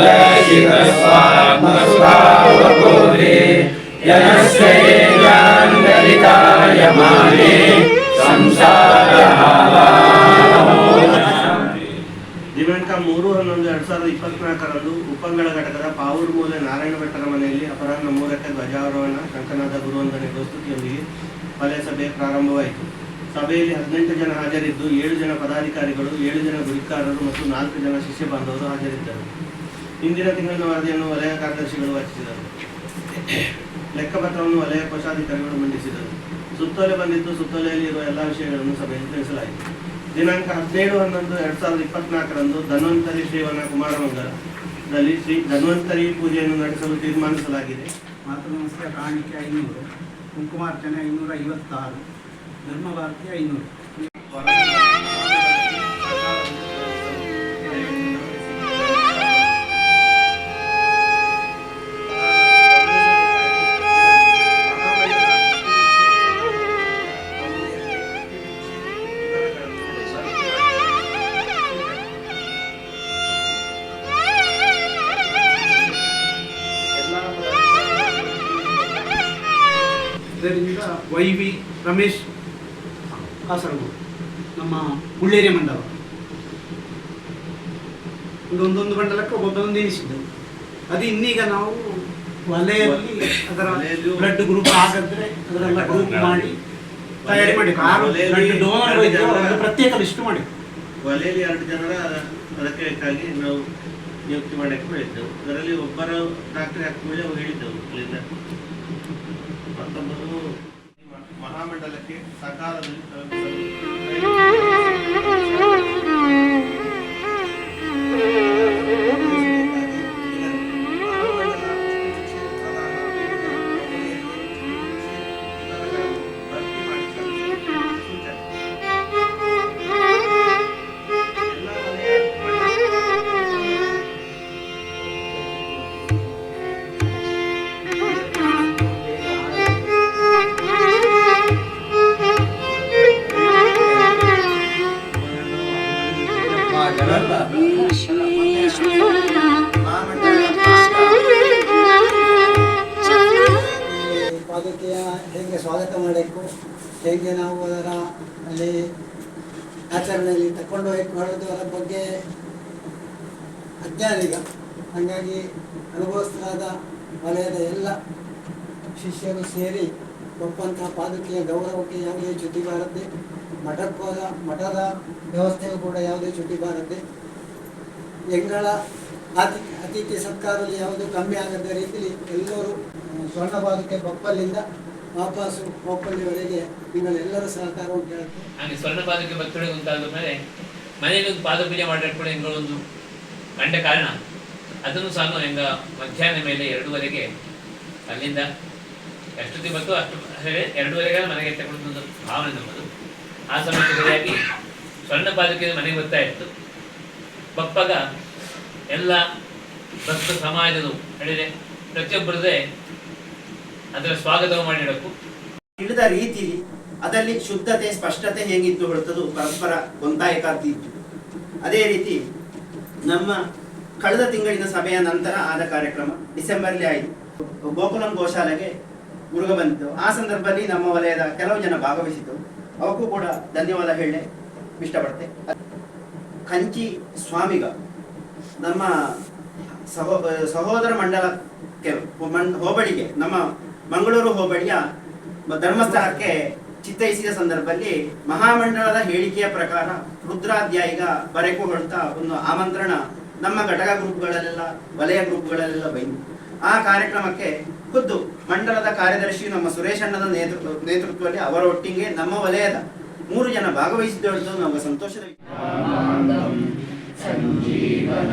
सङ्गशितस्वात्मस्वावबोधे जनस्येयान्दलितायमाने ದಿನಾಂಕ ಮೂರು ಹನ್ನೊಂದು ಎರಡ್ ಸಾವಿರದ ಇಪ್ಪತ್ನಾಲ್ಕರಂದು ಉಪಂಗಳ ಘಟಕದ ಪಾವೂರು ಮೂಲೆ ನಾರಾಯಣ ಭಟ್ಟರ ಮನೆಯಲ್ಲಿ ಅಪರಾಹ್ನ ಮೂರಕ್ಕೆ ಧ್ವಜಾರೋಹಣ ಶಂಕನಾಥ ಗುರುವಂದನೆ ಪ್ರಸ್ತುತಿಯೊಂದಿಗೆ ವಲಯ ಸಭೆ ಪ್ರಾರಂಭವಾಯಿತು ಸಭೆಯಲ್ಲಿ ಹದಿನೆಂಟು ಜನ ಹಾಜರಿದ್ದು ಏಳು ಜನ ಪದಾಧಿಕಾರಿಗಳು ಏಳು ಜನ ಗುರಿಕಾರರು ಮತ್ತು ನಾಲ್ಕು ಜನ ಶಿಷ್ಯ ಬಾಂಧವರು ಹಾಜರಿದ್ದರು ಇಂದಿನ ತಿಂಗಳಿನ ವರದಿಯನ್ನು ವಲಯ ಕಾರ್ಯದರ್ಶಿಗಳು ವಾಚಿಸಿದರು ಲೆಕ್ಕಪತ್ರವನ್ನು ವಲಯ ಕೋಶಾಧಿಕಾರಿಗಳು ಮಂಡಿಸಿದರು. ಸುತ್ತೋಲೆ ಬಂದಿದ್ದು ಸುತ್ತೋಲೆಯಲ್ಲಿ ಇರುವ ಎಲ್ಲ ವಿಷಯಗಳನ್ನು ಸಭೆಯಲ್ಲಿ ತಿಳಿಸಲಾಯಿತು. ದಿನಾಂಕ ಹದಿನೇಳು ಹನ್ನೊಂದು ಎರಡ್ ಸಾವಿರದ ಇಪ್ಪತ್ನಾಲ್ಕರಂದು ಧನ್ವಂತರಿ ಶ್ರೀವನ ಕುಮಾರಮಂಗಲದಲ್ಲಿ ಶ್ರೀ ಧನ್ವಂತರಿ ಪೂಜೆಯನ್ನು ನಡೆಸಲು ತೀರ್ಮಾನಿಸಲಾಗಿದೆ. ಮಾತೃನಮಸ್ಕಾರ ಕಾಣಿಕೆ ಐನೂರು, ಕುಂಕುಮಾರ್ಚನೆ ಐನೂರ ಐವತ್ತಾರು ಧರ್ಮ ಭಾರತಿ ಐನೂರು. ಇದರಿಂದ ವೈ ವಿ ರಮೇಶ್ ಕಾಸರಗೋಡು ನಮ್ಮ ಮುಳ್ಳೇರಿಯ ಮಂಡಲ ಒಂದು ಒಂದೊಂದು ಮಂಡಲಕ್ಕೆ ಒಬ್ಬೊಬ್ಬರೊಂದು ಎನಿಸಿದ್ದೆವು ಅದು ಇನ್ನೀಗ ನಾವು ವಲಯದಲ್ಲಿ ಅದರ ಬ್ಲಡ್ ಗ್ರೂಪ್ ಆಗದ್ರೆ ಅದರೆಲ್ಲ ಗ್ರೂಪ್ ಮಾಡಿ ತಯಾರಿ ಮಾಡಿ ಆರು ಬ್ಲಡ್ ಡೋನರ್ ಒಂದು ಪ್ರತ್ಯೇಕ ಲಿಸ್ಟ್ ಮಾಡಿ ವಲಯಲ್ಲಿ ಎರಡು ಜನರ ಅದಕ್ಕೆ ಬೇಕಾಗಿ ನಾವು ನಿಯುಕ್ತಿ ಮಾಡಕ್ಕೆ ಹೇಳಿದ್ದೆವು ಅದರಲ್ಲಿ ಒಬ್ಬರ ಡಾಕ್ಟರ್ ಹಾಕಿದ ಮೇಲೆ ಅವ್ರು ಹೇಳಿದ್ದೆವು ಇಲ್ಲಿಂದ. ಮತ್ತೊಬ್ಬರು ಮಹಾಮಂಡಲಕ್ಕೆ ಸಕಾಲದಲ್ಲಿ ತಲುಪಿಸಲು ಪಾದಕೆಯ ಹೇಗೆ ಸ್ವಾಗತ ಮಾಡಬೇಕು? ಹೇಗೆ ನಾವು ಅದರ ಅಲ್ಲಿ ಆಚರಣೆಯಲ್ಲಿ ತಕೊಂಡು ಹೋಗಿ ಅದರ ಬಗ್ಗೆ ಅಜ್ಞಾನ ಈಗ. ಹಾಗಾಗಿ ಅನುಭವಸ್ಥರಾದ ವಲಯದ ಎಲ್ಲ ಶಿಷ್ಯರು ಸೇರಿ ಒಪ್ಪಂತಹ ಪಾದುಕೆಯ ಗೌರವಕ್ಕೆ ಯಾವುದೇ ಚ್ಯುತಿ ಬಾರದೆ, ಮಠಕ್ಕೋದ ಮಠದ ವ್ಯವಸ್ಥೆಯು ಕೂಡ ಯಾವುದೇ ಚ್ಯುತಿ ಬಾರದೆ ಎಂಗಳ ಅತಿ ಅತಿಥಿ ಸತ್ಕಾರದಲ್ಲಿ ಯಾವುದು ಕಮ್ಮಿ ಆಗದ ರೀತಿಯಲ್ಲಿ ಎಲ್ಲರೂ ಸ್ವರ್ಣ ಭಾಗಕ್ಕೆ ಬಪ್ಪಲ್ಲಿಂದ ವಾಪಸ್ಸು ಬಪ್ಪಲ್ಲಿವರೆಗೆ ನಿಮ್ಮೆಲ್ಲರೂ ಸಹಕಾರವನ್ನು ಕೇಳುತ್ತೆ ಹಾಗೆ ಸ್ವರ್ಣ ಭಾಗಕ್ಕೆ ಭಕ್ತರಿಗೆ ಉಂಟಾದ ಮೇಲೆ ಮನೆಯಲ್ಲಿ ಒಂದು ಪಾದ ಪೂಜೆ ಮಾಡಿಟ್ಕೊಂಡು ಎಂಗಳೊಂದು ಕಂಡ ಕಾರಣ. ಅದನ್ನು ಸಾನು ಹೆಂಗ ಮಧ್ಯಾಹ್ನ ಮೇಲೆ ಎರಡೂವರೆಗೆ ಅಲ್ಲಿಂದ ಎಷ್ಟೊತ್ತಿಗೆ ಬಂತು ಅಷ್ಟು ಎರಡೂವರೆಗೆ ಮನೆಗೆ ತಗೊಂಡು ಭಾವನೆ ನಮ್ಮದು. ಆ ಸರಿಯಾಗಿ ಸ್ವರ್ಣ ಪಾದಕ್ಕೆ ಮನೆಗೆ ಬರ್ತಾ ಇತ್ತು. ಬಪ್ಪಗ ಎಲ್ಲ ಭಕ್ತ ಸಮಾಜದವು ಹೇಳಿದೆ. ಪ್ರತಿಯೊಬ್ಬರದೇ ಅದರ ಸ್ವಾಗತ ಮಾಡಿಡಕ್ಕು ಹಿಡಿದ ರೀತಿ ಅದರಲ್ಲಿ ಶುದ್ಧತೆ, ಸ್ಪಷ್ಟತೆ ಹೇಗಿತ್ತು ಹೊರತದು ಪರಸ್ಪರ ಗೊಂತಾಯಕಾಗ್ತಿತ್ತು ಅದೇ ರೀತಿ ನಮ್ಮ ಕಳೆದ ತಿಂಗಳಿನ ಸಭೆಯ ನಂತರ ಆದ ಕಾರ್ಯಕ್ರಮ ಡಿಸೆಂಬರ್ಲಿ ಆಯಿತು. ಗೋಕುಲಂ ಗೋಶಾಲೆಗೆ ಮುರುಗ ಬಂದಿತು. ಆ ಸಂದರ್ಭದಲ್ಲಿ ನಮ್ಮ ವಲಯದ ಕೆಲವು ಜನ ಭಾಗವಹಿಸಿತು ಅವಕ್ಕೂ ಕೂಡ ಧನ್ಯವಾದ ಹೇಳಿ ಇಷ್ಟಪಡ್ತೆ ಕಂಚಿ ಸ್ವಾಮಿಗ, ನಮ್ಮ ಸಹೋ, ಸಹೋದರ ಮಂಡಲಕ್ಕೆ ಹೋಬಳಿಗೆ, ನಮ್ಮ ಮಂಗಳೂರು ಹೋಬಳಿಯ ಧರ್ಮಸ್ಥಳಕ್ಕೆ ಚಿತ್ತೈಸಿದ ಸಂದರ್ಭದಲ್ಲಿ ಮಹಾಮಂಡಲದ ಹೇಳಿಕೆಯ ಪ್ರಕಾರ ರುದ್ರಾಧ್ಯಾಯಿಗ ಬರೆಕು ಒಂದು ಆಮಂತ್ರಣ ನಮ್ಮ ಘಟಕ ಗ್ರೂಪ್ಗಳಲ್ಲೆಲ್ಲ, ವಲಯ ಗ್ರೂಪ್ಗಳಲ್ಲೆಲ್ಲ ಬೈದು ಆ ಕಾರ್ಯಕ್ರಮಕ್ಕೆ ಖುದ್ದು ಮಂಡಲದ ಕಾರ್ಯದರ್ಶಿ ನಮ್ಮ ಸುರೇಶ್ ನೇತೃತ್ವ, ನೇತೃತ್ವದಲ್ಲಿ ಅವರೊಟ್ಟಿಗೆ ನಮ್ಮ ವಲಯದ ಮೂರು ಜನ ಭಾಗವಹಿಸಿದ್ದು ನಮಗೆ ಸಂತೋಷದ ಸಂಜೀವನ